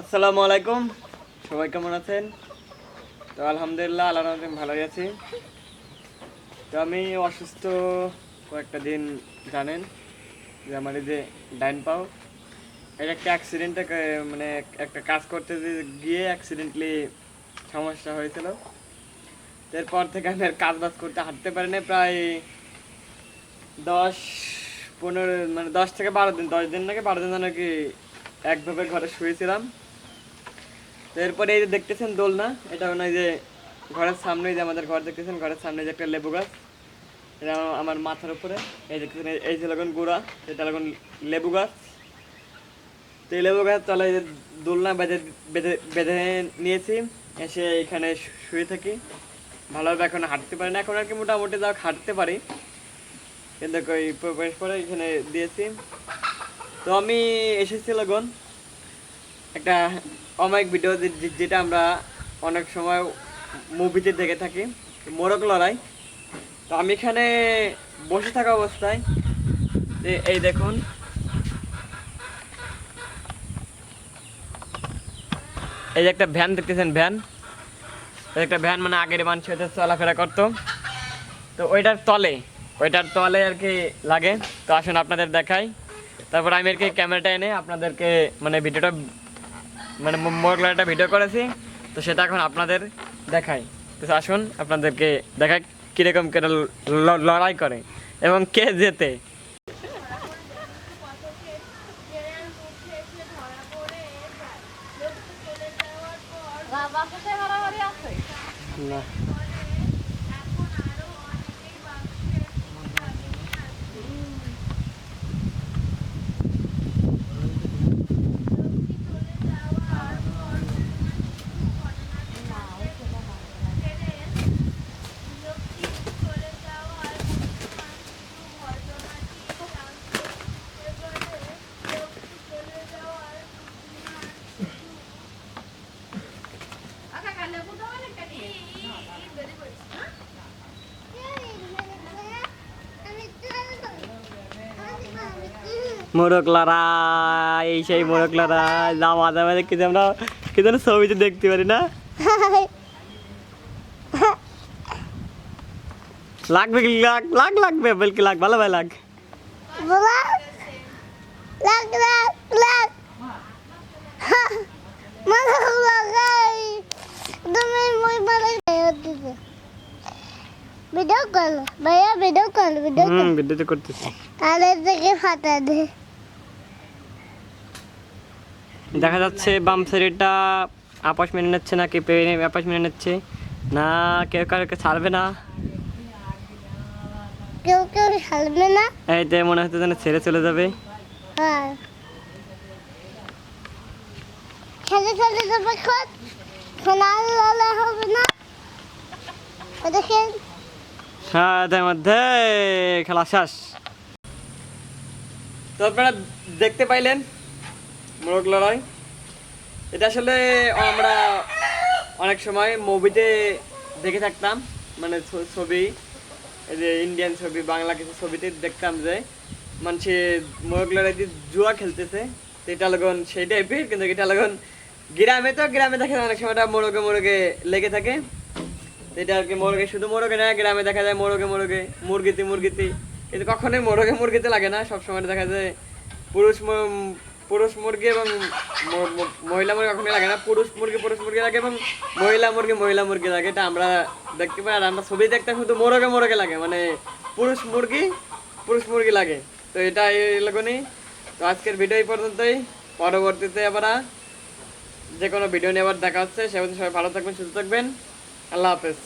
আসসালামু আলাইকুম। সবাই কেমন আছেন? তো আলহামদুলিল্লাহ আল্লাহ ভালোই আছি। তো আমি অসুস্থ কয়েকটা দিন জানেন, যে আমার এই যে ডাইন পাও এটা একটা অ্যাক্সিডেন্টে মানে একটা কাজ করতে গিয়ে অ্যাক্সিডেন্টলি সমস্যা হয়েছিল। এরপর থেকে আমি আর কাজ বাজ করতে হাঁটতে পারি না প্রায় দশ পনেরো মানে দশ থেকে বারো দিন, দশ দিন নাকি বারো দিন নাকি একভাবে ঘরে শুয়েছিলাম। তো এরপরে এই যে দেখতেছেন দোলনা, এটা মনে হয় যে ঘরের সামনে যে আমাদের ঘর দেখতেছেন, ঘরের সামনে যে একটা লেবু গাছ। এটা আমার- মাথার উপরে। এই দেখতেছেন, এই- যে লাগুন গোড়া, এটা লাগুন লেবু গাছ। তো এই লেবু গাছ তলায় এই যে দোলনা বেঁধে বেঁধে বেঁধে নিয়েছি, এসে এখানে শুয়ে থাকি। ভালোভাবে এখন হাঁটতে পারি না, এখন আর কি মোটামুটি যাও হাঁটতে পারি। কিন্তু ওই প্রবেশ করে এখানে দিয়েছি। তো আমি এসেছি লগন। একটা অমায়িক ভিডিও যে- যে- যেটা আমরা অনেক সময় মুভিতে দেখে থাকি, মোরগ লড়াই। তো আমি এখানে বসে থাকা অবস্থায় এ- এই দেখুন। এই যে একটা ভ্যান দেখতেছেন ভ্যান একটা ভ্যান মানে আগের মানুষ হয়তো চলাফেরা করতো। তো ওইটার তলে ওইটার তলে আর কি লাগে। তো আসুন আপনাদের দেখাই। তারপর আমি আর কি ক্যামেরাটা এনে আপনাদেরকে মানে ভিডিওটা মানে মোরগলা একটা ভিডিও করেছি তো সেটা এখন আপনাদের দেখাই। তো আসুন আপনাদেরকে দেখাই কীরকম কেন লড়াই করে এবং কে জেতে। না। মোরগ লড়াই এই সেই মোরগ লড়াই। যা মাঝে মাঝে কি আমরা কি যেন ছবিতে দেখতে পারি না? লাগবে কি লাগ লাগ লাগবে বলকি লাগ ভালো ভাই লাগ। লাগ লাগ লাগ মাথা লাগাই তুমি মই বালাই ভিডিও কল ভাইয়া ভিডিও কল ভিডিও হুম ভিডিওতে করতেছি। তাহলে থেকে ফাটা দে। দেখা যাচ্ছে বাম সাইডটা আপস মেনে নিচ্ছে না কে পেয়ে আপস মেনে নিচ্ছে। না কেউ কাউকে ছাড়বে না। কেউ কেউ খেলবে না। এইতে মনে হচ্ছে যেন ছেড়ে চলে যাবে। হ্যাঁ। খেলে খেলে যাবে খন খেলা লালা হবে না? দেখেন। হ্যাঁ এদের মধ্যে খেলা শেষ। তো আপনারা দেখতে পাইলেন মোরগ লড়াই। এটা আসলে আমরা অনেক সময় মুভিতে দেখে থাকতাম মানে ছবি, এই যে ইন্ডিয়ান ছবি, বাংলা কিছু ছবিতে দেখতাম যে, মানুষে মোরগ লড়াই দিয়ে জুয়া খেলতেছে। এটা লগন সেই টাইপের কিন্তু এটা লগন গ্রামে তো গ্রামে দেখা যায়, অনেক সময় মোরগে মোরগে লেগে থাকে। এটা আর কি মোরগে, শুধু মোরগে না, গ্রামে দেখা যায় মোরগে মোরগে, মুরগিতে মুরগিতে। কিন্তু কখনোই মোরগে মুরগিতে লাগে না, সবসময় দেখা যায় পুরুষ পুরুষ মুরগি এবং মহিলা মুরগি কখনোই লাগে না। পুরুষ মুরগি পুরুষ মুরগি লাগে এবং মহিলা মুরগি মহিলা মুরগি লাগে। এটা আমরা দেখতে পাই আর আমরা ছবি দেখতে শুধু মোরগে মোরগে লাগে। মানে পুরুষ মুরগি পুরুষ মুরগি লাগে। তো এটা এরকমই তো আজকের ভিডিও এই পর্যন্তই। পরবর্তীতে আবার যে কোনো ভিডিও নিয়ে আবার দেখা হচ্ছে। সে সবাই ভালো থাকবেন, সুস্থ থাকবেন। আল্লাহ হাফেজ।